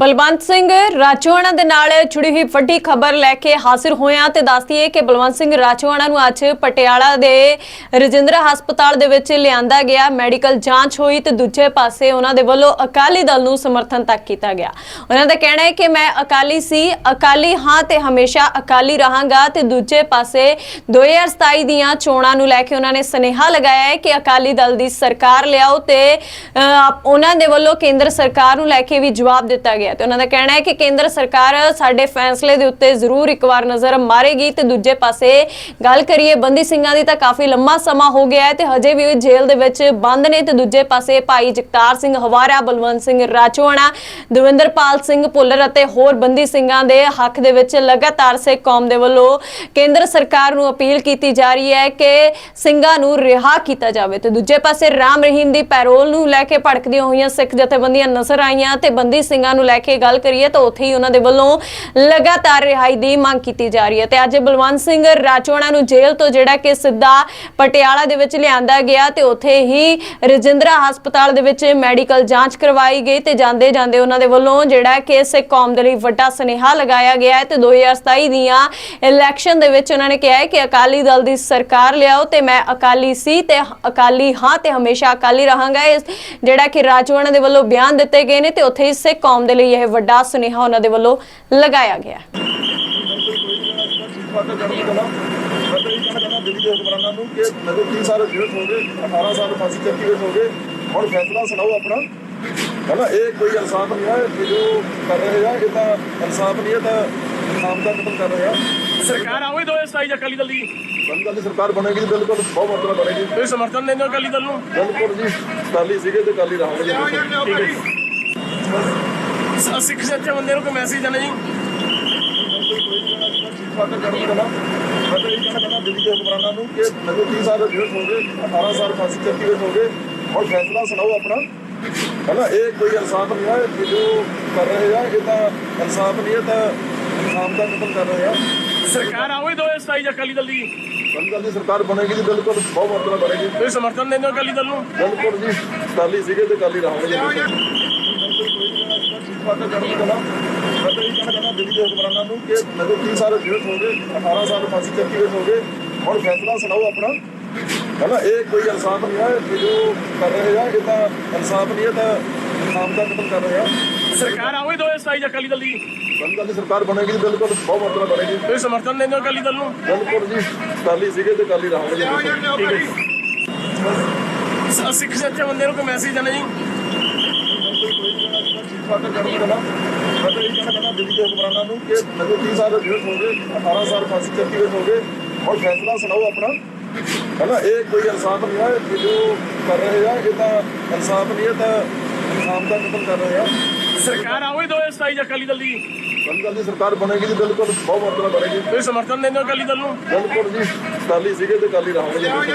ਬਲਵੰਤ ਸਿੰਘ ਰਾਜੋਆਣਾ ਦੇ ਨਾਲ ਜੁੜੀ ਹੋਈ ਵੱਡੀ ਖਬਰ ਲੈ ਕੇ ਹਾਜ਼ਰ ਹੋਇਆ ਤੇ ਦੱਸਦੀਏ ਕਿ ਬਲਵੰਤ ਸਿੰਘ ਰਾਜੋਆਣਾ ਨੂੰ ਅੱਜ ਪਟਿਆਲਾ ਦੇ ਰਜਿੰਦਰਾ ਹਸਪਤਾਲ ਦੇ ਵਿੱਚ ਲਿਆਂਦਾ ਗਿਆ, ਮੈਡੀਕਲ ਜਾਂਚ ਹੋਈ ਤੇ ਦੂਜੇ ਪਾਸੇ ਉਹਨਾਂ ਦੇ ਵੱਲੋਂ ਅਕਾਲੀ ਦਲ ਨੂੰ ਸਮਰਥਨ ਤੱਕ ਕੀਤਾ ਗਿਆ। ਉਹਨਾਂ ਦਾ ਕਹਿਣਾ ਹੈ ਕਿ ਮੈਂ ਅਕਾਲੀ ਸੀ, ਅਕਾਲੀ ਹਾਂ ਤੇ ਹਮੇਸ਼ਾ ਅਕਾਲੀ ਰਹਾਂਗਾ ਤੇ ਦੂਜੇ ਪਾਸੇ 2027 ਦੀਆਂ ਚੋਣਾਂ ਨੂੰ ਲੈ ਕੇ ਉਹਨਾਂ ਨੇ ਸਨੇਹਾ ਲਗਾਇਆ ਹੈ ਕਿ ਅਕਾਲੀ ਦਲ ਦੀ ਸਰਕਾਰ ਲਿਆਓ ਤੇ ਉਹਨਾਂ ਦੇ ਵੱਲੋਂ ਕੇਂਦਰ ਸਰਕਾਰ ਨੂੰ ਲੈ ਕੇ ਵੀ ਜਵਾਬ ਦਿੱਤਾ ਗਿਆ। ਤੇ ਉਹਨਾਂ ਦਾ ਕਹਿਣਾ ਹੈ ਕਿ ਕੇਂਦਰ ਸਰਕਾਰ ਸਾਡੇ ਫੈਸਲੇ ਦੇ ਉੱਤੇ ਜ਼ਰੂਰ ਇੱਕ ਵਾਰ ਨਜ਼ਰ ਮਾਰੇਗੀ ਤੇ ਦੂਜੇ ਪਾਸੇ ਗੱਲ ਕਰੀਏ ਬੰਦੀ ਸਿੰਘਾਂ ਦੀ ਤਾਂ ਕਾਫੀ ਲੰਮਾ ਸਮਾਂ ਹੋ ਗਿਆ ਹੈ ਤੇ ਹਜੇ ਵੀ ਉਹ ਜੇਲ੍ਹ ਦੇ ਵਿੱਚ ਬੰਦ ਨੇ ਤੇ ਦੂਜੇ ਪਾਸੇ ਭਾਈ ਜਗਤਾਰ ਸਿੰਘ ਹਵਾਰਾ, ਬਲਵੰਤ ਸਿੰਘ ਰਾਜੋਆਣਾ, ਦਵਿੰਦਰਪਾਲ ਸਿੰਘ ਭੁੱਲਰ ਅਤੇ ਹੋਰ ਬੰਦੀ ਸਿੰਘਾਂ ਦੇ ਹੱਕ ਦੇ ਵਿੱਚ ਲਗਾਤਾਰ ਸਿੱਖ ਕੌਮ ਦੇ ਵੱਲੋਂ ਕੇਂਦਰ ਸਰਕਾਰ ਨੂੰ ਅਪੀਲ ਕੀਤੀ ਜਾ ਰਹੀ ਹੈ ਕਿ ਸਿੰਘਾਂ ਨੂੰ ਰਿਹਾ ਕੀਤਾ ਜਾਵੇ ਤੇ ਦੂਜੇ ਪਾਸੇ ਰਾਮ ਰਹੀਮ ਦੀ ਪੈਰੋਲ ਨੂੰ ਲੈ ਕੇ ਭੜਕਦੀਆਂ ਹੋਈਆਂ ਸਿੱਖ ਜਥੇਬੰਦੀਆਂ ਨਜ਼ਰ ਆਈਆਂ ਤੇ ਬੰਦੀ ਸਿੰਘਾਂ ਨੂੰ ਲੈ ਕੇ ਗੱਲ ਕਰੀਏ ਤਾਂ ਉੱਥੇ ਹੀ ਉਹਨਾਂ ਦੇ ਵੱਲੋਂ ਲਗਾਤਾਰ ਰਿਹਾਈ ਦੀ ਮੰਗ ਕੀਤੀ ਜਾ ਰਹੀ ਹੈ। ਤੇ ਅੱਜ ਬਲਵੰਤ ਸਿੰਘ ਰਾਜੋਣਾ ਨੂੰ ਜੇਲ੍ਹ ਤੋਂ ਜਿਹੜਾ ਕਿ ਸਿੱਧਾ ਪਟਿਆਲਾ ਦੇ ਵਿੱਚ ਲਿਆਂਦਾ ਗਿਆ ਤੇ ਉੱਥੇ ਹੀ ਰਜਿੰਦਰਾ ਹਸਪਤਾਲ ਦੇ ਵਿੱਚ ਮੈਡੀਕਲ ਜਾਂਚ ਕਰਵਾਈ ਗਈ ਤੇ ਜਾਂਦੇ ਜਾਂਦੇ ਉਹਨਾਂ ਦੇ ਵੱਲੋਂ ਜਿਹੜਾ ਕਿ ਸਿੱਖ ਕੌਮ ਦੇ ਲਈ ਵੱਡਾ ਸੁਨੇਹਾ ਲਗਾਇਆ ਗਿਆ ਹੈ ਤੇ 2027 ਦੀਆਂ ਇਲੈਕਸ਼ਨ ਦੇ ਵਿੱਚ ਉਹਨਾਂ ਨੇ ਕਿਹਾ ਹੈ ਕਿ ਅਕਾਲੀ ਦਲ ਦੀ ਸਰਕਾਰ ਲਿਆਓ ਤੇ ਮੈਂ ਅਕਾਲੀ ਸੀ ਤੇ ਅਕਾਲੀ ਹਾਂ ਤੇ ਹਮੇਸ਼ਾ ਅਕਾਲੀ ਰਹਾਂਗਾ। ਇਸ ਜਿਹੜਾ ਕਿ ਰਾਜਵਾਨਾ ਦੇ ਵੱਲੋਂ ਬਿਆਨ ਦਿੱਤੇ ਗਏ ਨੇ ਤੇ ਉੱਥੇ ਹੀ ਸਿੱਖ ਕੌਮ ਦੇ ਲਈ ਇਹ ਵੱਡਾ ਸੁਨੇਹਾ ਉਹਨਾਂ ਦੇ ਵੱਲੋਂ ਲਗਾਇਆ ਗਿਆ। ਦਿੱਲੀ ਦੇ ਹੁਕਮਰਾਨਾਂ ਨੂੰ ਕਿ ਮੈਨੂੰ 30 ਸਾਲ ਜੇਲ੍ਹ ਹੋ ਗਏ 18 ਸਾਲ ਫਾਂਸੀ ਚੱਕੀ ਵਿੱਚ ਹੋ ਗਏ ਹੁਣ ਫੈਸਲਾ ਸੁਣਾਓ ਆਪਣਾ ਹਨਾ ਇਹ ਕੋਈ ਇਨਸਾਫ ਨਹੀਂ ਹੈ ਇਹ ਜੋ ਕਰ ਰਹੇ ਆ ਇਹ ਤਾਂ ਇਨਸਾਫ ਨਹੀਂ ਹੈ ਤਾਂ ਇਨਸਾਫ ਦਾ ਕਤਲ ਕਰ ਰਹੇ ਆ ਸਰਕਾਰ ਆਵੇ ਦੋ ਸਤਾਈ ਅਕਾਲੀ ਦਲ ਦੀ। ਬੰਦਾ ਦੀ ਸਰਕਾਰ ਬਣੇਗੀ ਜੀ, ਬਿਲਕੁਲ ਬਹੁਤ ਮਾਤਰਾ ਬਣੇਗੀ ਤੁਸੀਂ ਸਮਰਥਨ ਦਿੰਦੇ ਹੋ ਅਕਾਲੀ ਦਲ ਨੂੰ? ਬਿਲਕੁਲ ਜੀ ਕਾਲੀ ਸੀਗੇ ਤੇ ਕਾਲੀ ਰਹਾਂਗੇ। ਜੀ ਠੀਕ ਹੈ ਸਿੱਖ ਸੱਚੇ ਬੰਦੇ ਨੂੰ ਕੋਈ ਮੈਸੇਜ ਦੇਣਾ ਜੀ? ਫਾਟਾ ਚੜ੍ਹਦੀ ਕਲਾ ਮੈਂ ਤਾਂ ਇਹ ਕਹਿਣਾ ਚਾਹੁੰਦਾ ਦਿੱਲੀ ਦੇ ਹੁਕਮਰਾਨਾਂ ਨੂੰ ਕਿ ਮੈਨੂੰ 30 ਸਾਲ ਜੇਲ੍ਹ ਹੋ ਗਏ 18 ਸਾਲ ਫਾਂਸੀ ਚੱਕੀ ਵਿੱਚ ਹੋ ਗਏ ਹੁਣ ਫੈਸਲਾ ਸੁਣਾਓ ਆਪਣਾ ਹਨਾ ਇਹ ਕੋਈ ਇਨਸਾਫ ਨਹੀਂ ਹੈ ਇਹ ਜੋ ਕਰ ਰਹੇ ਆ ਇਹ ਤਾਂ ਇਨਸਾਫ ਨਹੀਂ ਹੈ ਤਾਂ ਇਨਸਾਫ ਦਾ ਕਤਲ ਕਰ ਰਹੇ ਆ ਸਰਕਾਰ ਆਵੇ ਸਤਾਈ ਅਕਾਲੀ ਦਲ ਦੀ। ਦੀ ਸਰਕਾਰ ਬਣੇਗੀ ਜੀ ਬਿਲਕੁਲ ਬਹੁਤ ਮਾਤਰਾ ਬਣੇਗੀ ਤੁਸੀਂ ਸਮਰਥਨ ਦਿੰਦੇ ਹੋ ਅਕਾਲੀ ਦਲ ਨੂੰ? ਬਿਲਕੁਲ ਜੀ ਕਾਲੀ ਸੀਗੇ ਤੇ ਕਾਲੀ ਰਹਾਂਗੇ ਜੀ ਫਾਟਾ ਚੜ੍ਹਦੀ ਕਲਾ ਮੈਂ ਤਾਂ ਇਹ ਕਹਿਣਾ ਚਾਹੁੰਦਾ ਦਿੱਲੀ ਦੇ ਹੁਕਮਰਾਨਾਂ ਨੂੰ ਕਿ ਮੈਨੂੰ 30 ਸਾਲ ਜੇਲ੍ਹ ਹੋ ਗਏ 18 ਸਾਲ ਫਾਂਸੀ ਚੱਕੀ ਵਿੱਚ ਹੋ ਗਏ ਹੁਣ ਫੈਸਲਾ ਸੁਣਾਓ ਆਪਣਾ। ਹਨਾ ਇਹ ਕੋਈ ਇਨਸਾਫ ਨਹੀਂ ਹੈ ਇਹ ਜੋ ਕਰ ਰਹੇ ਆ ਇਹ ਤਾਂ ਇਨਸਾਫ ਨਹੀਂ ਹੈ ਤਾਂ ਇਨਸਾਫ ਦਾ ਕਤਲ ਕਰ ਰਹੇ ਆ। ਸਰਕਾਰ ਆਵੇ ਦੋ ਸਤਾਈ ਅਕਾਲੀ ਦਲ ਦੀ। ਬੰਦਾ ਦੀ ਸਰਕਾਰ ਬਣੇਗੀ ਜੀ ਬਿਲਕੁਲ ਬਹੁਤ ਮਾਤਰਾ ਬਣੇਗੀ। ਤੁਸੀਂ ਸਮਰਥਨ ਦਿੰਦੇ ਹੋ ਅਕਾਲੀ ਦਲ ਨੂੰ? ਬਿਲਕੁਲ ਜੀ ਕਾਲੀ ਸੀਗੇ ਤੇ ਕਾਲੀ ਰਹਾਂਗੇ ਜੀ ਠੀਕ ਹੈ ਜੀ। ਸਿੱਖ ਸੱਚੇ ਬੰਦੇ ਨੂੰ ਕੋਈ ਮੈਸੇਜ ਦੇਣਾ ਜੀ? ਇਹ ਕਹਿਣਾ ਚਾਹੁੰਦਾ ਦਿੱਲੀ ਦੇ ਹੁਕਮਰਾਨਾਂ ਨੂੰ ਕਿ ਮੈਨੂੰ 30 ਸਾਲ ਜੇਲ੍ਹ ਹੋ ਗਏ 18 ਸਾਲ ਫਾਂਸੀ ਚੱਕੀ ਵਿੱਚ ਹੋ ਗਏ। ਹੁਣ ਫੈਸਲਾ ਸੁਣਾਓ ਆਪਣਾ। ਹਨਾ ਇਹ ਕੋਈ ਇਨਸਾਫ ਨਹੀਂ ਹੈ ਇਹ ਜੋ ਕਰ ਰਹੇ ਆ ਇਹ ਤਾਂ ਇਨਸਾਫ ਨਹੀਂ ਹੈ ਤਾਂ ਇਨਸਾਫ ਦਾ ਕਤਲ ਕਰ ਰਹੇ ਆ। ਸਰਕਾਰ ਆਵੇ ਦੋ ਸਤਾਈ ਅਕਾਲੀ ਦਲ ਦੀ। ਬੰਦਾ ਦੀ ਸਰਕਾਰ ਬਣੇਗੀ ਜੀ ਬਿਲਕੁਲ ਬਹੁਤ ਮਾਤਰਾ ਬਣੇਗੀ। ਤੁਸੀਂ ਸਮਰਥਨ ਦਿੰਦੇ ਹੋ ਅਕਾਲੀ ਦਲ ਨੂੰ? ਬਿਲਕੁਲ ਜੀ ਕਾਲੀ ਸੀਗੇ ਤੇ ਕਾਲੀ ਰਹਾਂਗੇ